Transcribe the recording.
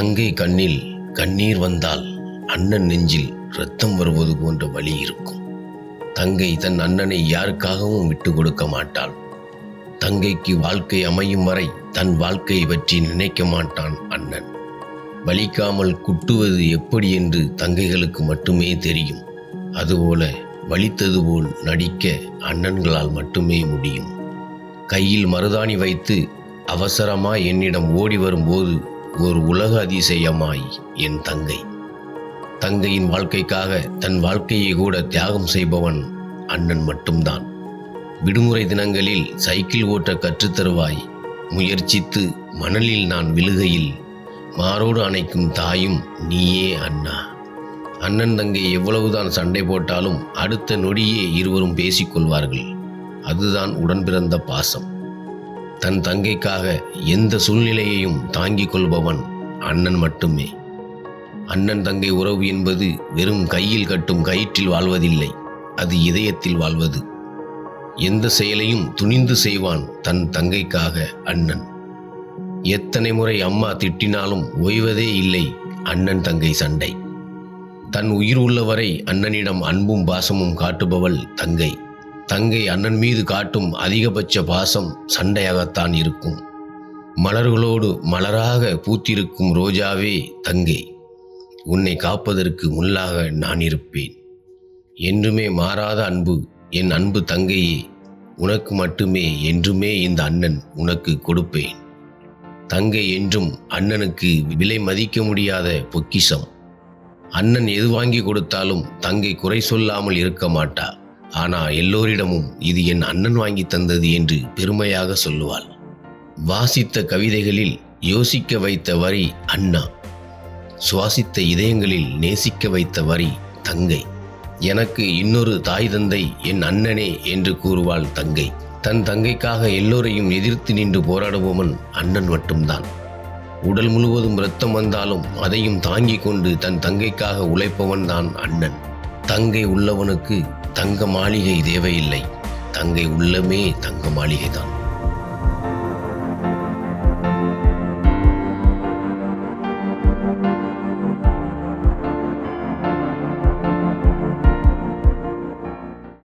தங்கை கண்ணில் கண்ணீர் வந்தால் அண்ணன் நெஞ்சில் ரத்தம் வருவது போன்ற வலி இருக்கும். தங்கை தன் அண்ணனை யாருக்காகவும் விட்டு கொடுக்க மாட்டாள். தங்கைக்கு வாழ்க்கை அமையும் வரை தன் வாழ்க்கையை பற்றி நினைக்க மாட்டான் அண்ணன். வலிக்காமல் குட்டுவது எப்படி என்று தங்கைகளுக்கு மட்டுமே தெரியும். அதுபோல வலித்தது போல் நடிக்க அண்ணன்களால் மட்டுமே முடியும். கையில் மருதாணி வைத்து அவசரமாக என்னிடம் ஓடி வரும்போது ஒரு உலக அதிசயமாய் என் தங்கை. தங்கையின் வாழ்க்கைக்காக தன் வாழ்க்கையை கூட தியாகம் செய்பவன் அண்ணன் மட்டும்தான். விடுமுறை தினங்களில் சைக்கிள் ஓட்ட கற்றுத்தருவாய் முயற்சித்து மணலில் நான் விழுகையில் மாரோடு அணைக்கும் தாயும் நீயே அண்ணா. அண்ணன் தங்கை எவ்வளவுதான் சண்டை போட்டாலும் அடுத்த நொடியே இருவரும் பேசிக்கொள்வார்கள் அதுதான் உடன்பிறந்த பாசம். தன் தங்கைக்காக எந்த சூழ்நிலையையும் தாங்கிக் கொள்பவன் அண்ணன் மட்டுமே. அண்ணன் தங்கை உறவு என்பது வெறும் கையில் கட்டும் கயிற்றில் வாழ்வதில்லை அது இதயத்தில் வாழ்வது. எந்த செயலையும் துணிந்து செய்வான் தன் தங்கைக்காக அண்ணன். எத்தனை முறை அம்மா திட்டினாலும் ஓய்வதே இல்லை அண்ணன் தங்கை சண்டை. தன் உயிர் உள்ளவரை அண்ணனிடம் அன்பும் பாசமும் காட்டுபவள் தங்கை. தங்கை அண்ணன் மீது காட்டும் அதிகபட்ச பாசம் சண்டையாகத்தான் இருக்கும். மலர்களோடு மலராக பூத்திருக்கும் ரோஜாவே தங்கை. உன்னை காப்பதற்கு முள்ளாக நான் இருப்பேன். என்றுமே மாறாத அன்பு என் அன்பு தங்கையே உனக்கு மட்டுமே என்றுமே இந்த அண்ணன் உனக்கு கொடுப்பேன். தங்கை என்றும் அண்ணனுக்கு விலை மதிக்க முடியாத பொக்கிஷம். அண்ணன் எது வாங்கி கொடுத்தாலும் தங்கை குறை சொல்லாமல் இருக்க மாட்டா. ஆனா எல்லோரிடமும் இது என் அண்ணன் வாங்கி தந்தது என்று பெருமையாக சொல்லுவாள். வாசித்த கவிதைகளில் யோசிக்க வைத்த வரி அண்ணா. சுவாசித்த இதயங்களில் நேசிக்க வைத்த வரி தங்கை. எனக்கு இன்னொரு தாய் தந்தை என் அண்ணனே என்று கூறுவாள் தங்கை. தன் தங்கைக்காக எல்லோரையும் எதிர்த்து நின்று போராடுபவன் அண்ணன் மட்டும்தான். உடல் முழுவதும் இரத்தம் வந்தாலும் அதையும் தாங்கிக் கொண்டு தன் தங்கைக்காக உழைப்பவன் தான் அண்ணன். தங்கை உள்ளவனுக்கு தங்க மாளிகை தேவையில்லை. தங்கை உள்ளமே தங்க மாளிகைதான்.